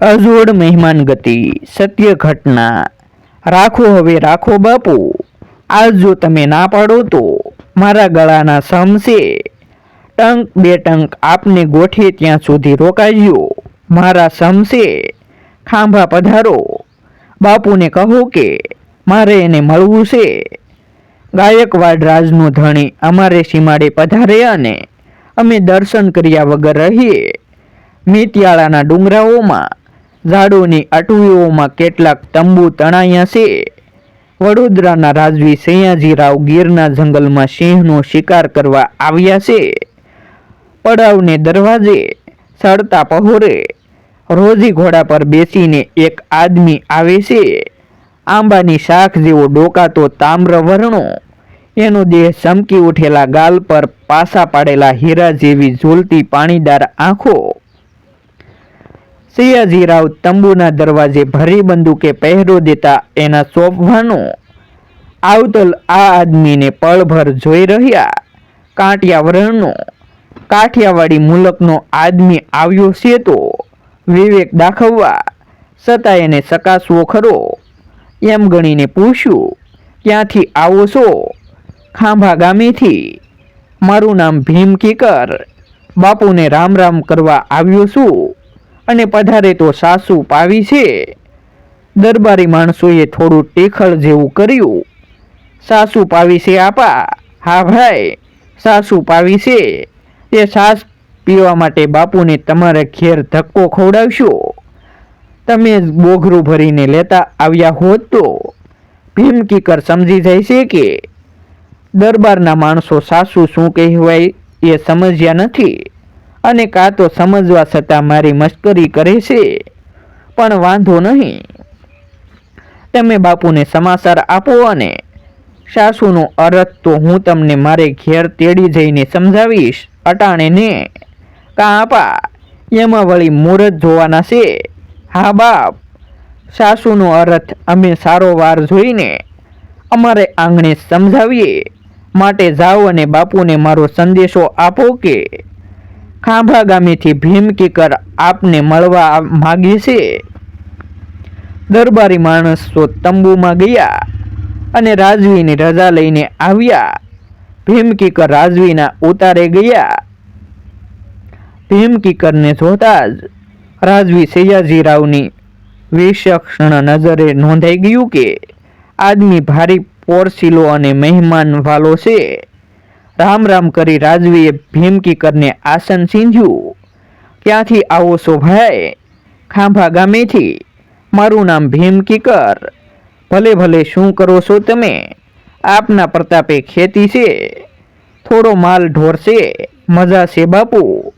અજોડ મહેમાન ગતિ, સત્ય ઘટના. રાખો હવે, રાખો બાપુ. આજ જો તમે ના પાડો તો મારા ગળાના સમશે. ટંક બે ટંક આપને ગોઠે ત્યાં સુધી રોકાજો મારા સમશે. ખાંભા પધારો. બાપુને કહો કે, મારે એને મળવું છે. ગાયકવાડ રાજનો ધણી અમારે સીમાડે પધારે અને અમે દર્શન કર્યા વગર રહીએ. મેતિયાળાના ડુંગરાઓમાં ઝાડોની અટવીઓમાં કેટલાક તંબુ તણાયા છે. વડોદરાના રાજવી સયાજીરાવ ગીરના જંગલમાં સિંહનો શિકાર કરવા આવ્યા છે. પડાવને દરવાજે સડતા પહોરે. રોજી ઘોડા પર બેસીને એક આદમી આવે છે. આંબાની શાખ જેવો ડોકાતો તામ્ર વર્ણો. એનો દેહ ચમકી ઉઠેલા ગાલ પર પાસા પાડેલા હીરા જેવી ઝૂલતી પાણીદાર આંખો. સૈયાજીરાવ તંબુના દરવાજે ભરી બંદૂકે પહેરો દેતા એના સોંપવાનો આવતલ આ આદમીને પળભર જોઈ રહ્યા. કાંટિયાવરણનો, કાઠિયાવાડી મુલકનો આદમી આવ્યો છે તો વિવેક દાખવવા છતાં એને ચકાસવો ખરો. એમ ગણીને પૂછ્યું, ક્યાંથી આવો છો? ખાંભા ગામેથી. મારું નામ ભીમ કીકર બાપુને રામ રામ કરવા આવ્યો છું. અને પધારે તો સાસુ પાવી છે. દરબારી માણસોએ થોડું ટેખળ જેવું કર્યું. સાસુ પાવી છે આપા. હા ભાઈ, સાસુ પાવી છે. તે સાસ પીવા માટે બાપુને તમારે ઘેર ધક્કો ખવડાવશો. તમે બોઘરું ભરીને લેતા આવ્યા હોત તો. ભીમ કીકર સમજી જાય છે કે દરબારના માણસો સાસુ શું કહેવાય એ સમજ્યા નથી. અને કાં તો સમજવા છતાં મારી મશ્કરી કરે છે. પણ વાંધો નહીં. તમે બાપુને સમાચાર આપો અને સાસુનો અર્થ તો હું તમને મારે ઘેર તેડી જઈને સમજાવીશ અટાણે ને કાં આપા એમાં વળી મુહૂર્ત જોવાના છે. હા બાપ, સાસુનો અર્થ અમે સારો વાર જોઈને અમારે આંગણે સમજાવીએ. માટે જાઓ અને બાપુને મારો સંદેશો આપો કે ખાંભા ગામેથી ભીમ કિકર આપને મળવા માગે છે. દરબારી માણસો તંબુમાં ગયા અને રાજવીની રજા લઈને આવ્યા. ભીમ કિકર રાજવીના ઉતારે ગયા. ભીમ કિકરને જોતા જ રાજવી સૈયાજીરાવની વિષક્ષણ નજરે નોંધાઈ ગયું કે આદમી ભારી પોરસીલો અને મહેમાન વાલો છે. રામ રામ કરી રાજવીએ ભીમ કીકરને આસન સીંધ્યું. ક્યાંથી આવો ભાઈ ખાંભા ગામેથી, મારું નામ ભીમ કીકર ભલે ભલે શું કરો છો તમે? આપના પ્રતાપે ખેતી છે. થોડો માલ ઢોરશે. મજા છે બાપુ.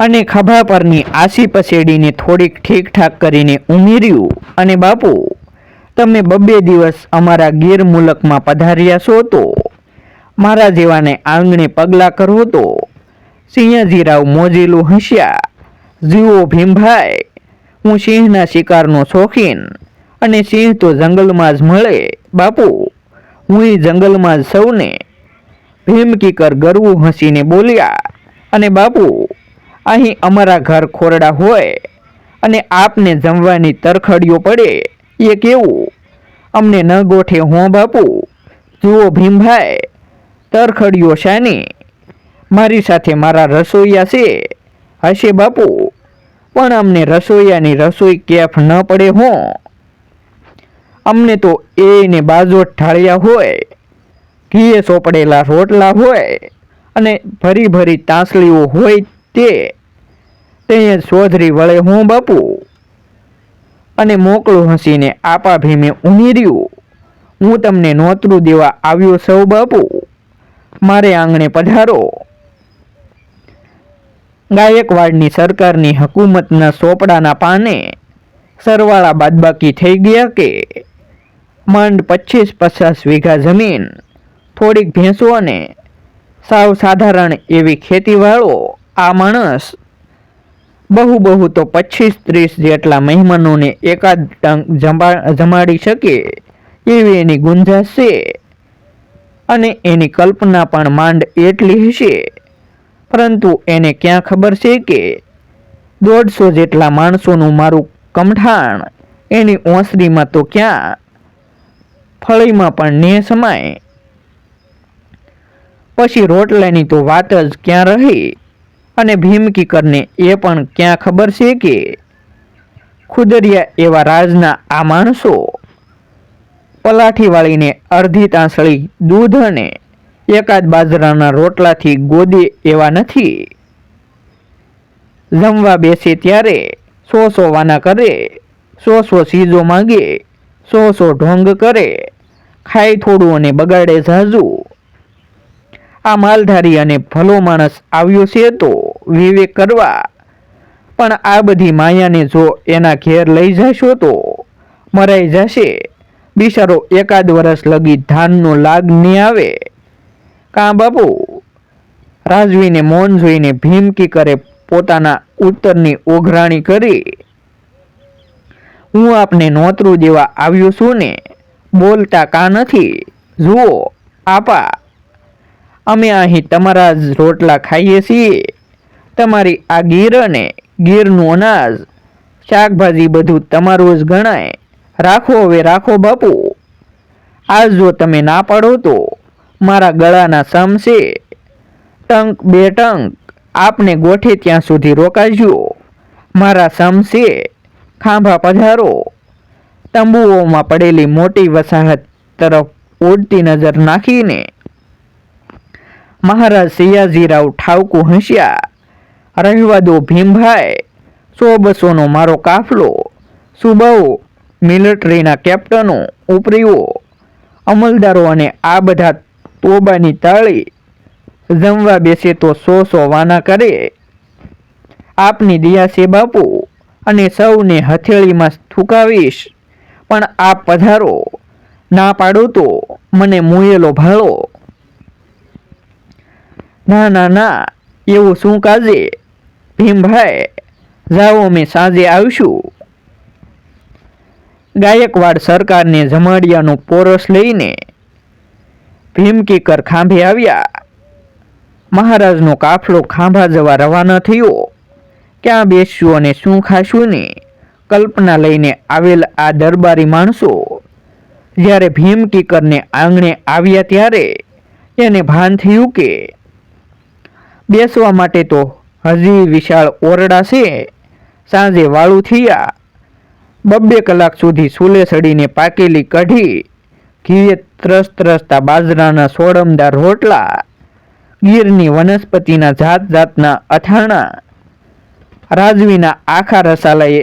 અને ખભા પરની આસી પસેડીને થોડીક ઠીકઠાક કરીને ઉમેર્યું, અને બાપુ, તમે બબ્બે દિવસ અમારા ગીર મુલકમાં પધાર્યા છો તો મારા જેવાને આંગણે પગલાં કરો તો સિંહજીરાવ મોજીલું હસ્યા. જીવો ભીમભાઈ, હું સિંહના શિકારનો શોખીન અને સિંહ તો જંગલમાં જ મળે. બાપુ, હું જંગલમાં જ સૌને ભીમકીકર ગરવું હસીને બોલ્યા. અને બાપુ, અહીં અમારા ઘર ખોરડા હોય અને આપને જમવાની તરખડીઓ પડે. એ કેવું? અમને ન ગોઠે હો બાપુ. જુઓ ભીમભાઈ તરખડીઓ શાની મારી સાથે મારા રસોઈયા છે. હશે બાપુ. પણ અમને રસોઈયાની રસોઈ કેફ ન પડે હો. અમને તો એને બાજોટ ઠાળ્યા હોય. ઘીએ સોપડેલા રોટલા હોય અને ભરી ભરી તાંસલીઓ હોય તે. તે સોધરી વળે હું બાપુ. અને મોકળું હસીને આપા ભીમે ઉમેર્યું હું તમને નોતરું દેવા આવ્યો સૌ બાપુ. મારે આંગણે પધારો. ગાયકવાડની સરકારની હકુમતના સોપડાના પાને સરવાળા બાદબાકી થઈ ગયા કે માંડ પચીસ પચાસ વીઘા જમીન, થોડીક ભેંસો અને સાવ સાધારણ એવી ખેતીવાળો આ માણસ બહુ બહુ તો પચીસ ત્રીસ જેટલા મહેમાનોને એકાદ ટંક જમાડી શકે એવી એની ગુંજાશ અને એની કલ્પના પણ માંડ એટલી હશે. પરંતુ એને ક્યાં ખબર છે કે દોઢસો જેટલા માણસોનું મારું કમઠાણ એની ઓસરીમાં તો ક્યાં? ફળીમાં પણ ને સમાય. પછી રોટલાની તો વાત જ ક્યાં રહી? અને ભીમકીકરને એ પણ ક્યાં ખબર છે કે ખુદરિયા એવા રાજના આ માણસો પલાઠી વાળીને અડધી તાંસળી દૂધ અને એકાદ બાજરાના રોટલાથી ગોદે એવા નથી. જમવા બેસે ત્યારે સો સો વાના કરે, સો સો સીજો માંગે, સો સો ઢોંગ કરે, ખાય થોડું અને બગાડે ઝાઝુ. આ માલધારી અને ભલો માણસ આવ્યો છે તો વિવેક કરવા, પણ આ બધી માયાને જો એના ઘેર લઈ જશો તો મરાઈ જશે. બિચારો એકાદ વર્ષ લગી ધાનનો લાગ નહીં આવે. કાં બાપુ? રાજવીને મૌન જોઈને ભીમકી કરે પોતાના ઉત્તરની ઓઘરાણી કરી. હું આપને નોતરું દેવા આવ્યો છું ને, બોલતા કા નથી? જુઓ, આપા. અમે અહીં તમારા જ રોટલા ખાઈએ છીએ. તમારી આ ગીર અને ગીરનું અનાજ, શાકભાજી બધું તમારું જ ગણાય. રાખો હવે, રાખો બાપુ. આજ જો તમે ના પાડો તો મારા ગળાના સમશે ટંક બે ટંક, આપને ગોઠે ત્યાં સુધી રોકાજો. મારા સમશે ખાંભા પધારો. તંબુઓમાં પડેલી મોટી વસાહત તરફ ઉડતી નજર નાખીને મહારાજ સયાજીરાવ ઠાવકું હસ્યા. રહેવા દો ભીમભાઈ સો બસોનો મારો કાફલો. સુબાઓ મિલિટરીના કેપ્ટનો, ઉપરીઓ, અમલદારો અને આ બધા તોબાની તાળી જમવા બેસે તો સો સો વાના કરે. આપની દિયા છે બાપુ, અને સૌને હથેળીમાં થૂકાવીશ. પણ આપ પધારો, ના પાડો તો મને મુયેલો ભાળો. ના ના ના, એવું શું કાજે? ભીમભાઈ, જાઓ અમે સાંજે આવીશું. ગાયકવાડ સરકારને જમાડિયાનો પોરસ લઈને ભીમકીકર ખાંભે આવ્યા. મહારાજનો કાફલો ખાંભા જવા રવાના થયો. ક્યાં બેસશું અને શું ખાશું ને? કલ્પના લઈને આવેલ આ દરબારી માણસો જ્યારે ભીમકીકરને આંગણે આવ્યા ત્યારે એને ભાન થયું કે બેસવા માટે તો હજી વિશાળ ઓરડા છે. સાંજે વાળું થયા. બબ્બે કલાક સુધી સૂલે સડીને પાકેલી કઢી, ઘીએ ત્રસ ત્રસતા બાજરાના સોડમદાર રોટલા, ગીરની વનસ્પતિના જાત જાતના અથાણા, રાજવીના આખા રસાલાએ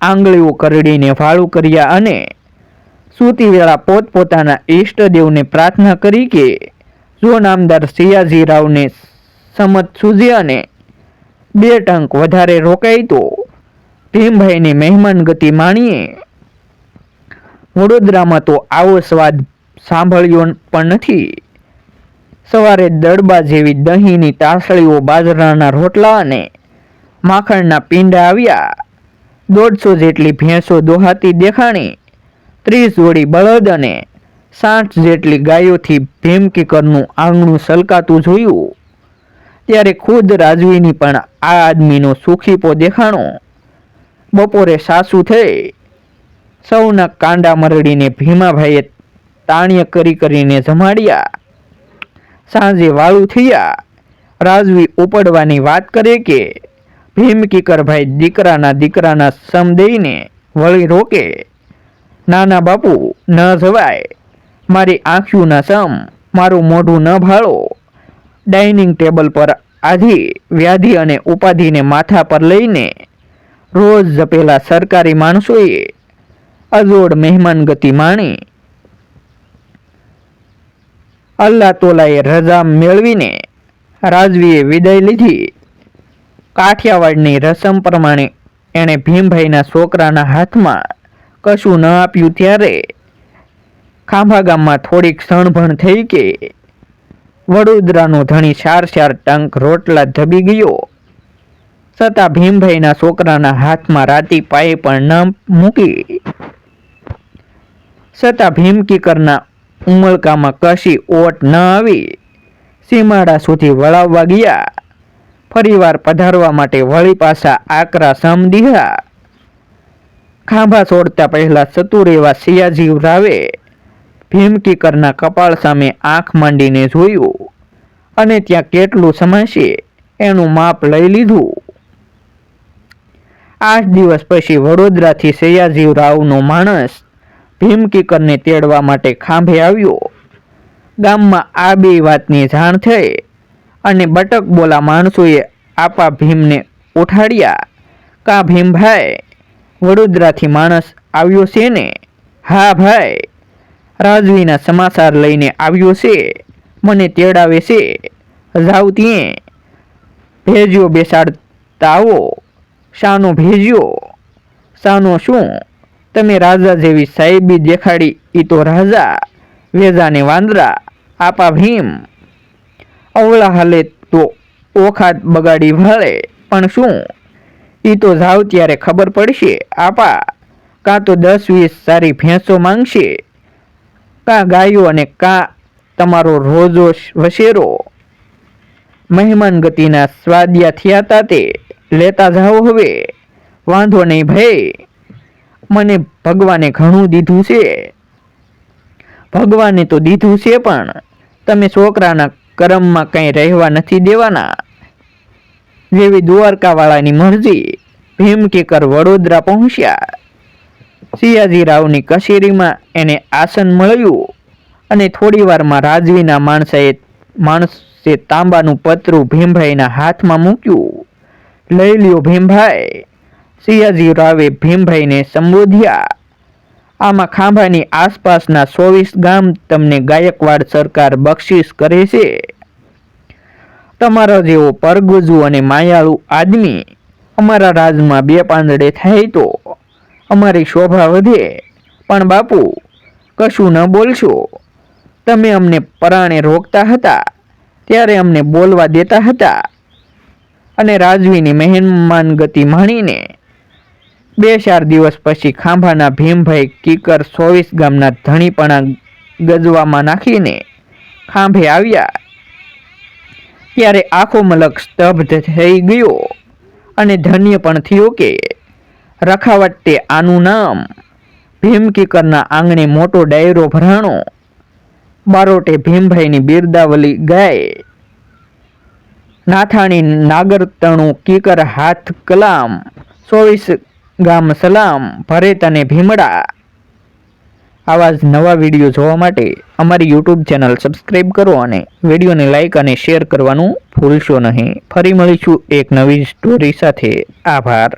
આંગળીઓ કરડીને વાળું કર્યા અને સૂતી વેળા પોતપોતાના ઈષ્ટદેવને પ્રાર્થના કરી કે જો નામદાર સિયાજીરાવને સમત અને બે ટંક વધારે રોકાય તો ભીમભાઈને મહેમાન ગતિ માણીએ. વડોદરામાં તો આવો સ્વાદ સાંભળ્યો પણ નથી. સવારે દડબા જેવી દહીંની તાસળીઓ બાજરાના રોટલા અને માખણના પીંડા આવ્યા. દોઢસો જેટલી ભેંસો દોહાતી દેખાણી, ત્રીસ જોડી બળદ અને સાઠ જેટલી ગાયોથી ભીમકીકરનું આંગણું સલકાતું જોયું. ત્યારે ખુદ રાજવીની પણ આ આદમીનો સુખીપો દેખાણો બપોરે સાસુ થઈ સૌના કાંડા મરડીને ભીમાભાઈએ તાણ્ય કરી કરીને જમાડ્યા. સાંજે વાળું થયા. રાજવી ઉપડવાની વાત કરે કે, ભીમ કિકરભાઈ દીકરાના દીકરાના સમ દઈને વળી રોકે. નાના બાપુ, ન જવાય. મારી આંખ્યુંના સમ, મારું મોઢું ન ભાળો. ડાઇનિંગ ટેબલ પર આધી, વ્યાધિ અને ઉપાધિને માથા પર લઈને રોજ જપેલા સરકારી માણસોએ અજોડ મહેમાન ગતિ માણી. અલ્લા તોલાએ રજા મેળવીને રાજવીએ વિદાય લીધી. કાઠિયાવાડની રસમ પ્રમાણે એણે ભીમભાઈના છોકરાના હાથમાં કશું ન આપ્યું ત્યારે ખાંભા ગામમાં થોડીક સણભણ થઈ કે વડોદરાનો ધણી ચાર ચાર ટંક રોટલા ધબી ગયો. છતાં ભીમભાઈના છોકરાના હાથમાં રાતી પાયે પણ ન મૂકી છતાં ભીમકીકરના ઉમળકામાં કશી ઓટ ન આવી. સીમાડા સુધી વળાવવા ગયા. ફરીવાર પધારવા માટે વળી પાછા આકરા સમદીહા ખાંભા છોડતા પહેલા ચતુર એવા સિયાજી રાવે ભીમકીકરના કપાળ સામે આંખ માંડીને જોયું અને ત્યાં કેટલું સમાશે એનું માપ લઈ લીધું. આઠ દિવસ પછી વડોદરાથી સયાજીવ રાવનો માણસ ભીમકીકરને તેડવા માટે ખાંભે આવ્યો. ગામમાં આ બે વાતની જાણ થઈ અને બટક બોલા માણસોએ આપા ભીમને ઉઠાડ્યા. કા ભીમભાઈ વડોદરાથી માણસ આવ્યો છે ને? હા ભાઈ, રાજવીના સમાચાર લઈને આવ્યો છે. મને તેડાવે છે. જાવ ત્યાં. ભેજ્યો બેસાડતા આવો. શાનો ભેજ્યો. શાનો શું? તમે રાજા જેવી સાહેબી દેખાડી, ઈ તો રાજા. વેજાને વાંદરા, આપા ભીમ. અવળા હાલે તો ઓખાત બગાડી વળે પણ શું? એ તો જાવ ત્યારે ખબર પડશે, આપા. કાં તો દસ વીસ સારી ભેંસો માંગશે. કાં ગાયો અને કાં તમારો રોજો વશેરો. મહેમાન ગતિના સ્વાદિયા થયા તે. લેતા જાઓ હવે. વાંધો નહીં ભાઈ. મને ભગવાને ઘણું દીધું છે. ભગવાને તો દીધું છે પણ તમે છોકરાના કરમમાં કંઈ રહેવા નથી દેવાના. જેવી દ્વારકાવાળાની મરજી ભીમકેકર વડોદરા પહોંચ્યા. સિયાજીરાવની કચેરીમાં એને આસન મળ્યું અને થોડી વારમાં રાજવીના માણસાએ માણસે તાંબાનું પતરું ભીમભાઈના હાથમાં મૂક્યું. લઈ લ્યો ભીમભાઈ. સિયાજી રાવે ભીમભાઈને સંબોધ્યા. આમાં ખાંભાની આસપાસના ચોવીસ ગામ તમને ગાયકવાડ સરકાર બક્ષિસ કરે છે. તમારા જેવો પરગુજુ અને માયાળુ આદમી અમારા રાજમાં બે પાંદડે થાય તો અમારી શોભા વધે. પણ બાપુ, કશું ન બોલશો. તમે અમને પરાણે રોકતા હતા, ત્યારે અમને બોલવા દેતા હતા. અને રાજવીની મહેમાન ગતિ માણીને બે ચાર દિવસ પછી ખાંભાના ભીમભાઈ કીકર ચોવીસ ગામના ધણીપણા ગજવામાં નાખીને ખાંભે આવ્યા. ત્યારે આખો મલક સ્તબ્ધ થઈ ગયો અને ધન્ય પણ થયો કે રખાવટે આનું નામ ભીમકીકરના આંગણે મોટો ડાયરો ભરાણો. બારોટે ભીમભાઈની બિરદાવલી ગાય નાથાણી નાગરતણું કીકર હાથ કલામ ચોવીસ ગામ સલામ, ભરેત અને ભીમડા. આવા જ નવા વીડિયો જોવા માટે અમારી યુટ્યુબ ચેનલ સબસ્ક્રાઈબ કરો અને વિડીયોને લાઈક અને શેર કરવાનું ભૂલશો નહીં. ફરી મળીશું એક નવી સ્ટોરી સાથે. આભાર.